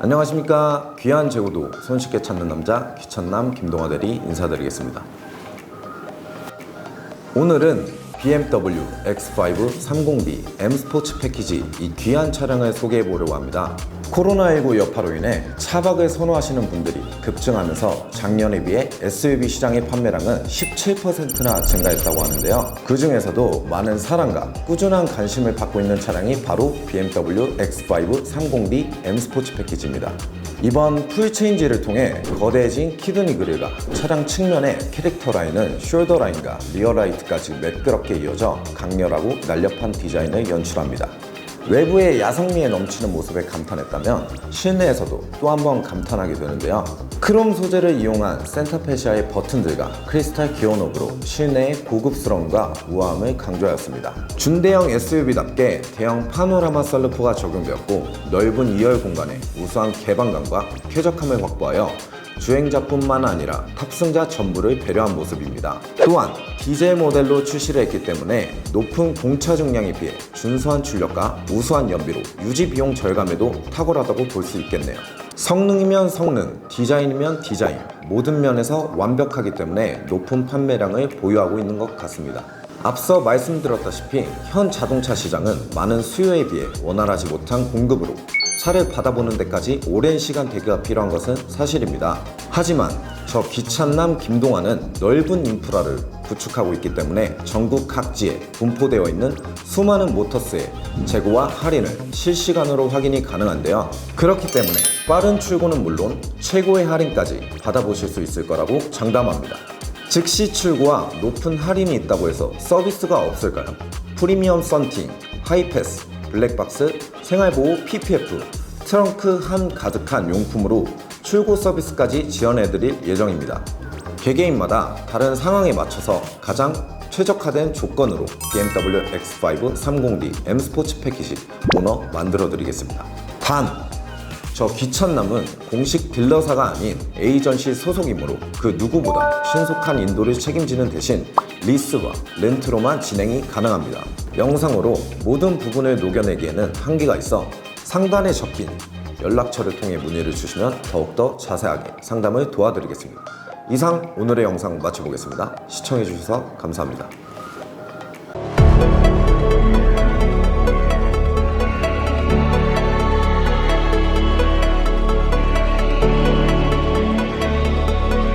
안녕하십니까. 귀한 재고도 손쉽게 찾는 남자 귀천남 김동화 대리 인사드리겠습니다. 오늘은 BMW X5 30D M 스포츠 패키지 이 귀한 차량을 소개해 보려고 합니다. 코로나19 여파로 인해 차박을 선호하시는 분들이 급증하면서 작년에 비해 SUV 시장의 판매량은 17%나 증가했다고 하는데요. 그 중에서도 많은 사랑과 꾸준한 관심을 받고 있는 차량이 바로 BMW X5 30D M 스포츠 패키지입니다. 이번 풀체인지를 통해 거대해진 키드니 그릴과 차량 측면의 캐릭터 라인은 숄더 라인과 리어 라이트까지 매끄럽게 이어져 강렬하고 날렵한 디자인을 연출합니다. 외부의 야성미에 넘치는 모습에 감탄했다면 실내에서도 또 한 번 감탄하게 되는데요. 크롬 소재를 이용한 센터페시아의 버튼들과 크리스탈 기어녹으로 실내의 고급스러움과 우아함을 강조하였습니다. 준대형 SUV답게 대형 파노라마 썰루프가 적용되었고 넓은 2열 공간에 우수한 개방감과 쾌적함을 확보하여 주행자뿐만 아니라 탑승자 전부를 배려한 모습입니다. 또한 디젤 모델로 출시를 했기 때문에 높은 공차 중량에 비해 준수한 출력과 우수한 연비로 유지 비용 절감에도 탁월하다고 볼 수 있겠네요. 성능이면 성능, 디자인이면 디자인, 모든 면에서 완벽하기 때문에 높은 판매량을 보유하고 있는 것 같습니다. 앞서 말씀드렸다시피 현 자동차 시장은 많은 수요에 비해 원활하지 못한 공급으로 차를 받아보는 데까지 오랜 시간 대기가 필요한 것은 사실입니다. 하지만 저 기찬남 김동환은 넓은 인프라를 구축하고 있기 때문에 전국 각지에 분포되어 있는 수많은 모터스의 재고와 할인을 실시간으로 확인이 가능한데요. 그렇기 때문에 빠른 출고는 물론 최고의 할인까지 받아보실 수 있을 거라고 장담합니다. 즉시 출고와 높은 할인이 있다고 해서 서비스가 없을까요? 프리미엄 썬팅, 하이패스, 블랙박스, 생활보호 PPF, 트렁크 함 가득한 용품으로 출고 서비스까지 지원해드릴 예정입니다. 개개인마다 다른 상황에 맞춰서 가장 최적화된 조건으로 BMW X5 30D M 스포츠 패키지 오너 만들어드리겠습니다. 단! 저 귀천남은 공식 딜러사가 아닌 에이전시 소속이므로 그 누구보다 신속한 인도를 책임지는 대신 리스와 렌트로만 진행이 가능합니다. 영상으로 모든 부분을 녹여내기에는 한계가 있어 상단에 적힌 연락처를 통해 문의를 주시면 더욱더 자세하게 상담을 도와드리겠습니다. 이상 오늘의 영상 마쳐보겠습니다. 시청해주셔서 감사합니다.